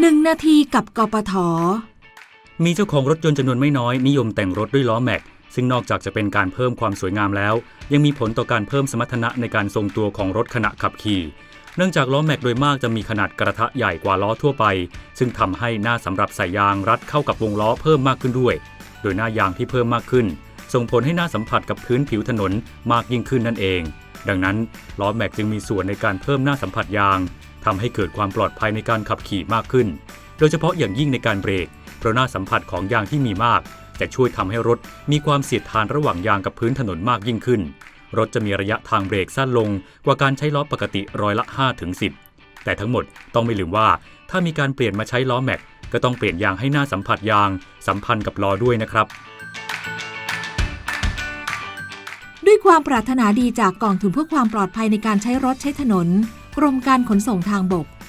1นาทีกับกปท มีเจ้าของรถยนต์จำนวนไม่น้อยนิยมแต่งรถด้วยล้อแม็ก ซึ่งนอกจากจะเป็นการเพิ่มความสวยงามแล้ว ยังมีผลต่อการเพิ่มสมรรถนะในการทรงตัวของรถขณะขับขี่ เนื่องจากล้อแม็กโดยมากจะมีขนาดกระทะใหญ่กว่าล้อทั่วไป ซึ่งทำให้หน้าสำหรับใส่ยางรัดเข้ากับวงล้อเพิ่มมากขึ้นด้วย โดยหน้ายางที่เพิ่มมากขึ้น ส่งผลให้หน้าสัมผัสกับพื้นผิวถนนมากยิ่งขึ้นนั่นเอง ดังนั้นล้อแม็กจึงมีส่วนในการเพิ่มหน้าสัมผัสยางทำให้เกิดความปลอดภัยในการขับขี่มากขึ้น โดยเฉพาะอย่างยิ่งในการเบรก เพราะหน้าสัมผัสของยางที่มีมาก จะช่วยทำให้รถมีความเสียดทานระหว่างยางกับพื้นถนนมากยิ่งขึ้น รถจะมีระยะทางเบรกสั้นลงกว่าการใช้ล้อปกติร้อยละ5ถึง10 แต่ทั้งหมดต้องไม่ลืมว่า ถ้ามีการเปลี่ยนมาใช้ล้อแม็กก็ต้องเปลี่ยนยางให้หน้าสัมผัสยาง สัมพันธ์กับล้อด้วยนะครับ ความปรารถนาดีจากกองทุนเพื่อความปลอดภัยในการใช้รถใช้ถนน กรมการขนส่งทางบก